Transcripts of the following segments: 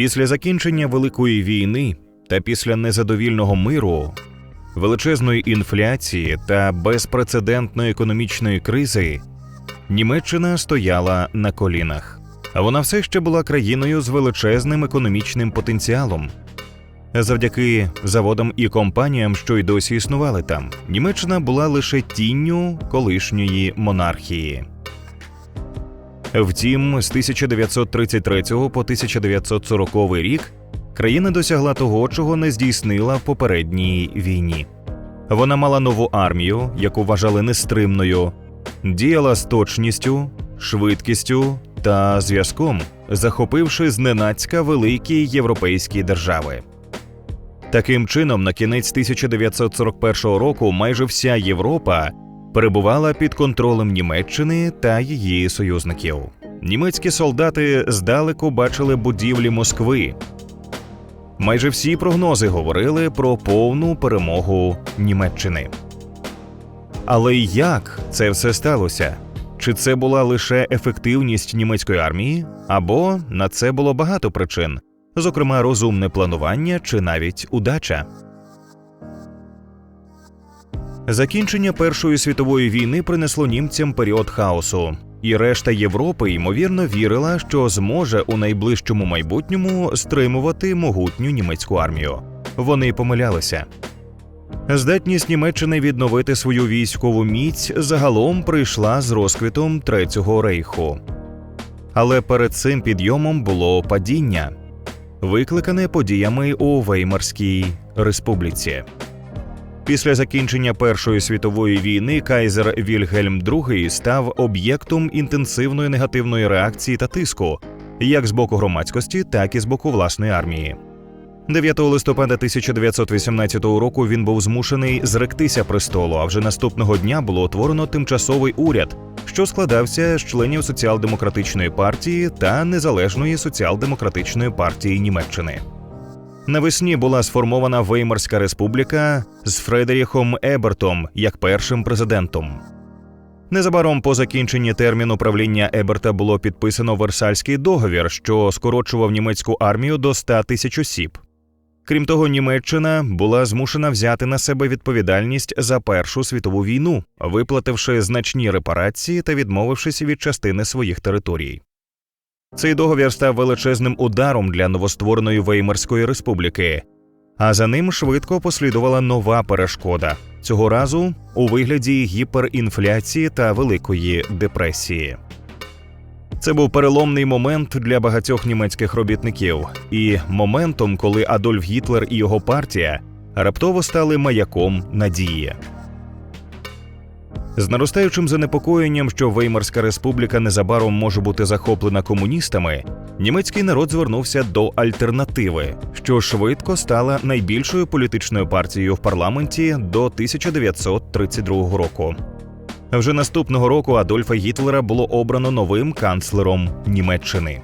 Після закінчення Великої війни та після незадовільного миру, величезної інфляції та безпрецедентної економічної кризи Німеччина стояла на колінах. Вона все ще була країною з величезним економічним потенціалом. Завдяки заводам і компаніям, що й досі існували там, Німеччина була лише тінню колишньої монархії. Втім, з 1933 по 1940 рік країна досягла того, чого не здійснила в попередній війні. Вона мала нову армію, яку вважали нестримною, діяла з точністю, швидкістю та зв'язком, захопивши зненацька великі європейські держави. Таким чином, на кінець 1941 року майже вся Європа перебувала під контролем Німеччини та її союзників. Німецькі солдати здалеку бачили будівлі Москви. Майже всі прогнози говорили про повну перемогу Німеччини. Але як це все сталося? Чи це була лише ефективність німецької армії, або на це було багато причин, зокрема розумне планування чи навіть удача? Закінчення Першої світової війни принесло німцям період хаосу, і решта Європи ймовірно вірила, що зможе у найближчому майбутньому стримувати могутню німецьку армію. Вони помилялися. Здатність Німеччини відновити свою військову міць загалом прийшла з розквітом Третього рейху. Але перед цим підйомом було падіння, викликане подіями у Веймарській республіці. Після закінчення Першої світової війни кайзер Вільгельм II став об'єктом інтенсивної негативної реакції та тиску як з боку громадськості, так і з боку власної армії. 9 листопада 1918 року він був змушений зректися престолу. А вже наступного дня було утворено тимчасовий уряд, що складався з членів соціал-демократичної партії та незалежної соціал-демократичної партії Німеччини. Навесні була сформована Веймарська республіка з Фредеріхом Ебертом як першим президентом. Незабаром по закінченні терміну правління Еберта було підписано Версальський договір, що скорочував німецьку армію до 100 тисяч осіб. Крім того, Німеччина була змушена взяти на себе відповідальність за Першу світову війну, виплативши значні репарації та відмовившись від частини своїх територій. Цей договір став величезним ударом для новоствореної Веймарської республіки, а за ним швидко послідувала нова перешкода цього разу у вигляді гіперінфляції та великої депресії. Це був переломний момент для багатьох німецьких робітників, і моментом, коли Адольф Гітлер і його партія раптово стали маяком надії. З наростаючим занепокоєнням, що Веймарська республіка незабаром може бути захоплена комуністами, німецький народ звернувся до альтернативи, що швидко стала найбільшою політичною партією в парламенті до 1932 року. Вже наступного року Адольфа Гітлера було обрано новим канцлером Німеччини.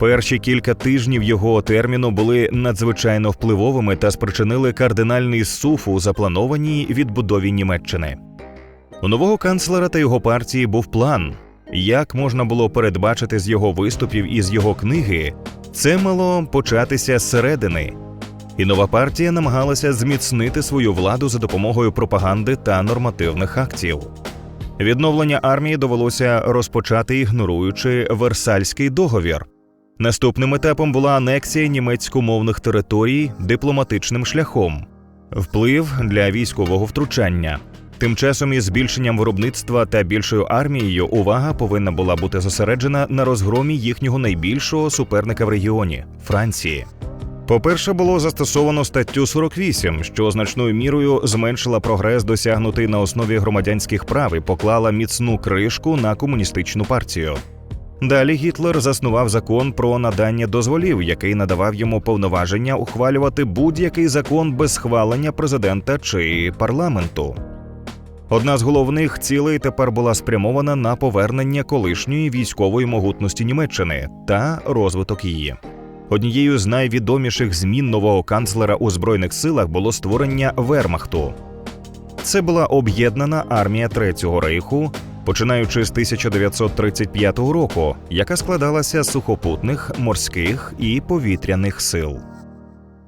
Перші кілька тижнів його терміну були надзвичайно впливовими та спричинили кардинальний суф у запланованій відбудові Німеччини. У нового канцлера та його партії був план. Як можна було передбачити з його виступів і з його книги, це мало початися зсередини, і нова партія намагалася зміцнити свою владу за допомогою пропаганди та нормативних актів. Відновлення армії довелося розпочати, ігноруючи Версальський договір. Наступним етапом була анексія німецькомовних територій дипломатичним шляхом, вплив для військового втручання. Тим часом із збільшенням виробництва та більшою армією увага повинна була бути зосереджена на розгромі їхнього найбільшого суперника в регіоні Франції. По-перше, було застосовано статтю 48, що значною мірою зменшила прогрес, досягнутий на основі громадянських прав і поклала міцну кришку на комуністичну партію. Далі Гітлер заснував закон про надання дозволів, який надавав йому повноваження ухвалювати будь-який закон без схвалення президента чи парламенту. Одна з головних цілей тепер була спрямована на повернення колишньої військової могутності Німеччини та розвиток її. Однією з найвідоміших змін нового канцлера у збройних силах було створення Вермахту. Це була об'єднана армія Третього рейху, починаючи з 1935 року, яка складалася з сухопутних, морських і повітряних сил.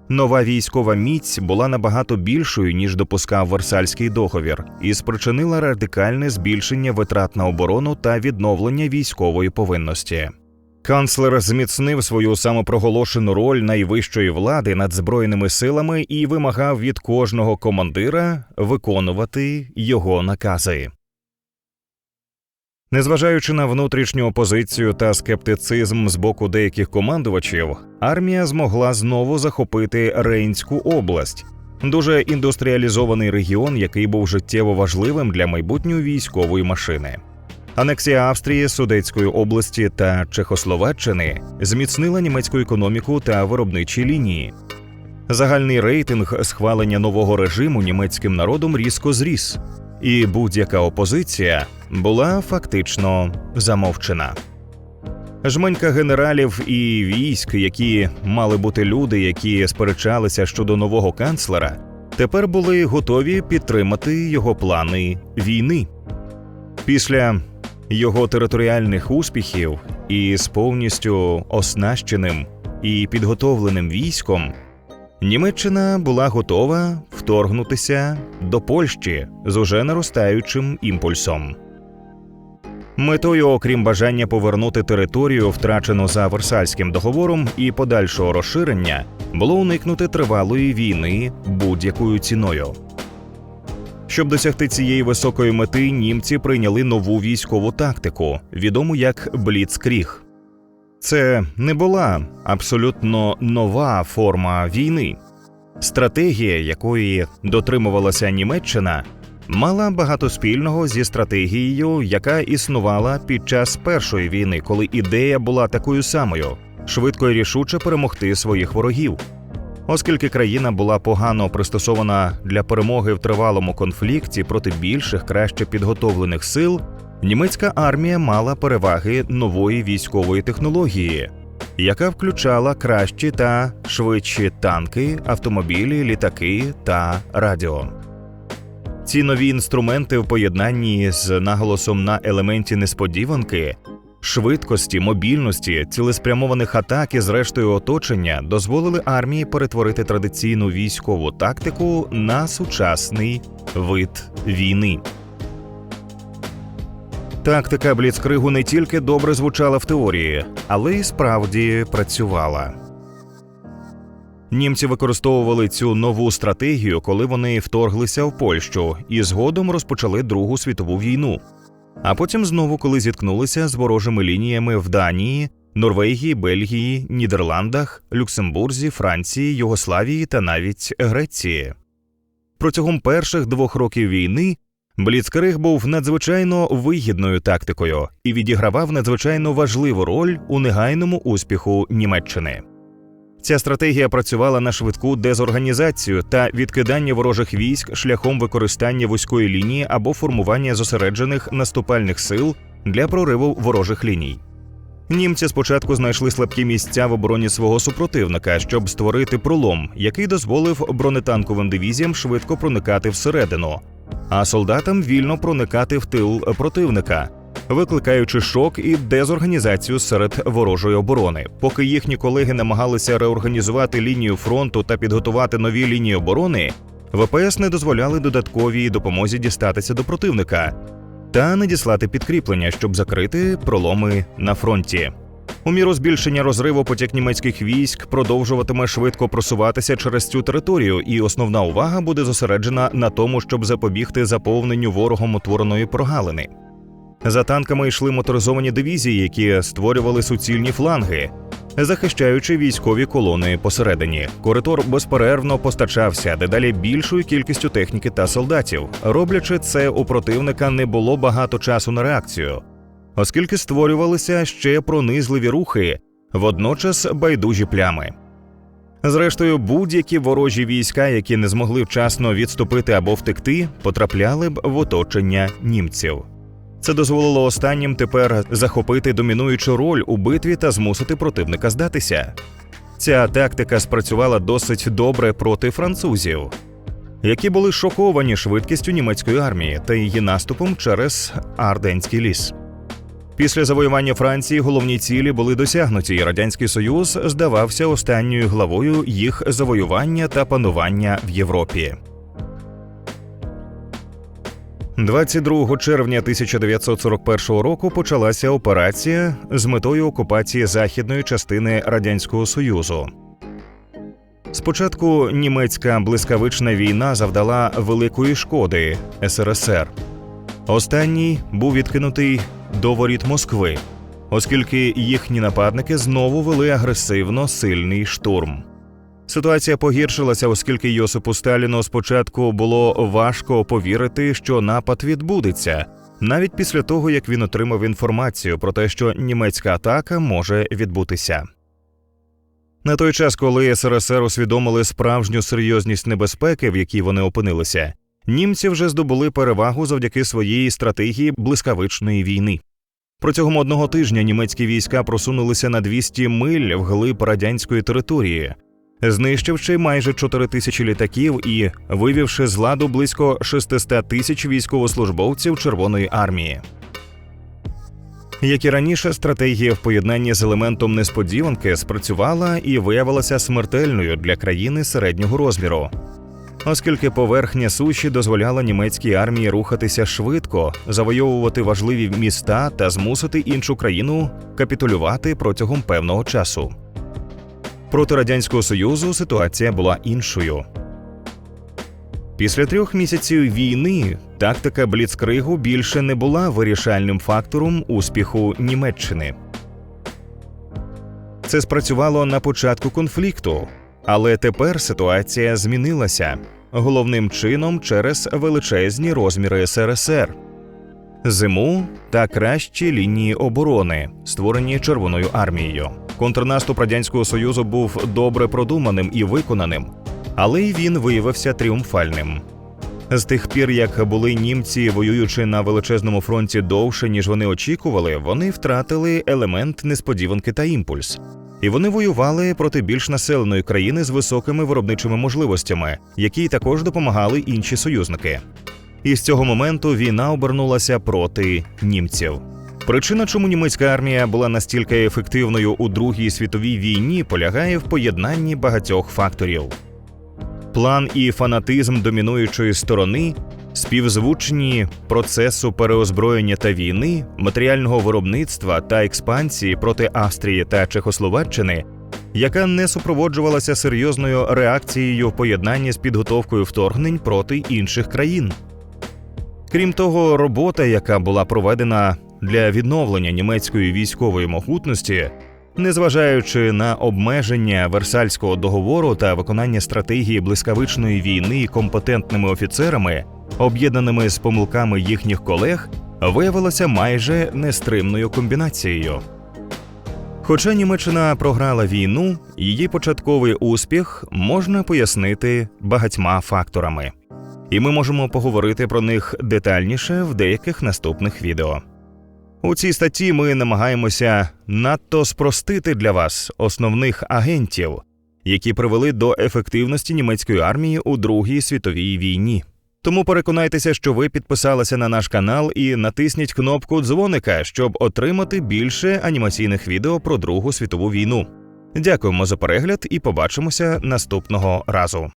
Нова військова міць була набагато більшою ніж допускав Версальський договір, і спричинила радикальне збільшення витрат на оборону та відновлення військової повинності. Канцлер зміцнив свою самопроголошену роль найвищої влади над збройними силами і вимагав від кожного командира виконувати його накази. Незважаючи на внутрішню опозицію та скептицизм з боку деяких командувачів, армія змогла знову захопити Рейнську область, дуже індустріалізований регіон, який був життєво важливим для майбутньої військової машини. Анексія Австрії, Судетської області та Чехословаччини зміцнила німецьку економіку та виробничі лінії. Загальний рейтинг схвалення нового режиму німецьким народом різко зріс, і будь-яка опозиція була фактично замовчена. Жменька генералів і військ, які мали бути люди, які сперечалися щодо нового канцлера, тепер були готові підтримати його плани війни. Після його територіальних успіхів і з повністю оснащеним і підготовленим військом Німеччина була готова вторгнутися до Польщі з уже наростаючим імпульсом. Метою, окрім бажання повернути територію, втрачену за Версальським договором, і подальшого розширення, було уникнути тривалої війни будь-якою ціною. Щоб досягти цієї високої мети, німці прийняли нову військову тактику, відому як Бліцкріг. Це не була абсолютно нова форма війни. Стратегія, якої дотримувалася Німеччина, мала багато спільного зі стратегією, яка існувала під час першої війни, коли ідея була такою самою швидко і рішуче перемогти своїх ворогів. Оскільки країна була погано пристосована для перемоги в тривалому конфлікті проти більших, краще підготовлених сил, німецька армія мала переваги нової військової технології, яка включала кращі та швидші танки, автомобілі, літаки та радіо. Ці нові інструменти в поєднанні з наголосом на елементі несподіванки, швидкості, мобільності, цілеспрямованих атак і зрештою оточення дозволили армії перетворити традиційну військову тактику на сучасний вид війни. Тактика Бліцкригу не тільки добре звучала в теорії, але й справді працювала. Німці використовували цю нову стратегію, коли вони вторглися в Польщу і згодом розпочали Другу світову війну. А потім знову, коли зіткнулися з ворожими лініями в Данії, Норвегії, Бельгії, Нідерландах, Люксембурзі, Франції, Югославії та навіть Греції. Протягом перших двох років війни Бліцкриг був надзвичайно вигідною тактикою і відігравав надзвичайно важливу роль у негайному успіху Німеччини. Ця стратегія працювала на швидку дезорганізацію та відкидання ворожих військ шляхом використання вузької лінії або формування зосереджених наступальних сил для прориву ворожих ліній. Німці спочатку знайшли слабкі місця в обороні свого супротивника, щоб створити пролом, який дозволив бронетанковим дивізіям швидко проникати всередину, а солдатам вільно проникати в тил противника, викликаючи шок і дезорганізацію серед ворожої оборони. Поки їхні колеги намагалися реорганізувати лінію фронту та підготувати нові лінії оборони, ВПС не дозволяли додатковій допомозі дістатися до противника та надіслати підкріплення, щоб закрити проломи на фронті. У міру збільшення розриву потік німецьких військ продовжуватиме швидко просуватися через цю територію, і основна увага буде зосереджена на тому, щоб запобігти заповненню ворогом утвореної прогалини. За танками йшли моторизовані дивізії, які створювали суцільні фланги, захищаючи військові колони посередині. Коридор безперервно постачався дедалі більшою кількістю техніки та солдатів. Роблячи це, у противника не було багато часу на реакцію, оскільки створювалися ще пронизливі рухи, водночас байдужі плями. Зрештою, будь-які ворожі війська, які не змогли вчасно відступити або втекти, потрапляли б в оточення німців. Це дозволило останнім тепер захопити домінуючу роль у битві та змусити противника здатися. Ця тактика спрацювала досить добре проти французів. які були шоковані швидкістю німецької армії та її наступом через Арденський ліс. Після завоювання Франції головні цілі були досягнуті, і радянський союз здавався останньою главою їх завоювання та панування в Європі. 22 червня 1941 року почалася операція з метою окупації західної частини радянського союзу. Спочатку німецька блискавична війна завдала великої шкоди СРСР. Останній був відкинутий до воріт Москви, оскільки їхні нападники знову вели агресивно сильний штурм. Ситуація погіршилася, оскільки Йосипу Сталіну спочатку було важко повірити, що напад відбудеться, навіть після того як він отримав інформацію про те, що німецька атака може відбутися. На той час, коли СРСР усвідомили справжню серйозність небезпеки, в якій вони опинилися, німці вже здобули перевагу завдяки своїй стратегії блискавичної війни. Протягом одного тижня німецькі війська просунулися на 200 миль вглиб радянської території, знищивши майже 4 тисячі літаків і вивівши з ладу близько 600 тисяч військовослужбовців Червоної армії. Як і раніше, стратегія в поєднанні з елементом несподіванки спрацювала і виявилася смертельною для країни середнього розміру, оскільки поверхня суші дозволяла німецькій армії рухатися швидко, завойовувати важливі міста та змусити іншу країну капітулювати протягом певного часу. Проти радянського союзу ситуація була іншою. Після трьох місяців війни тактика Бліцкригу більше не була вирішальним фактором успіху Німеччини. Це спрацювало на початку конфлікту, але тепер ситуація змінилася головним чином через величезні розміри СРСР, зиму та кращі лінії оборони, створені Червоною армією. Контрнаступ радянського союзу був добре продуманим і виконаним, але й він виявився тріумфальним. З тих пір, як були німці, воюючи на величезному фронті довше, ніж вони очікували, вони втратили елемент несподіванки та імпульс. І вони воювали проти більш населеної країни з високими виробничими можливостями, якій також допомагали інші союзники. І з цього моменту війна обернулася проти німців. Причина, чому німецька армія була настільки ефективною у Другій світовій війні, полягає в поєднанні багатьох факторів. План і фанатизм домінуючої сторони, співзвучні процесу переозброєння та війни, матеріального виробництва та експансії проти Австрії та Чехословаччини, яка не супроводжувалася серйозною реакцією в поєднанні з підготовкою вторгнень проти інших країн. Крім того, робота, яка була проведена для відновлення німецької військової могутності, незважаючи на обмеження Версальського договору та виконання стратегії блискавичної війни компетентними офіцерами, об'єднаними з помилками їхніх колег, виявилася майже нестримною комбінацією. Хоча Німеччина програла війну, її початковий успіх можна пояснити багатьма факторами, і ми можемо поговорити про них детальніше в деяких наступних відео. У цій статті ми намагаємося надто спростити для вас основних агентів, які привели до ефективності німецької армії у Другій світовій війні. Тому переконайтеся, що ви підписалися на наш канал і натисніть кнопку дзвоника, щоб отримати більше анімаційних відео про Другу світову війну. Дякуємо за перегляд і побачимося наступного разу.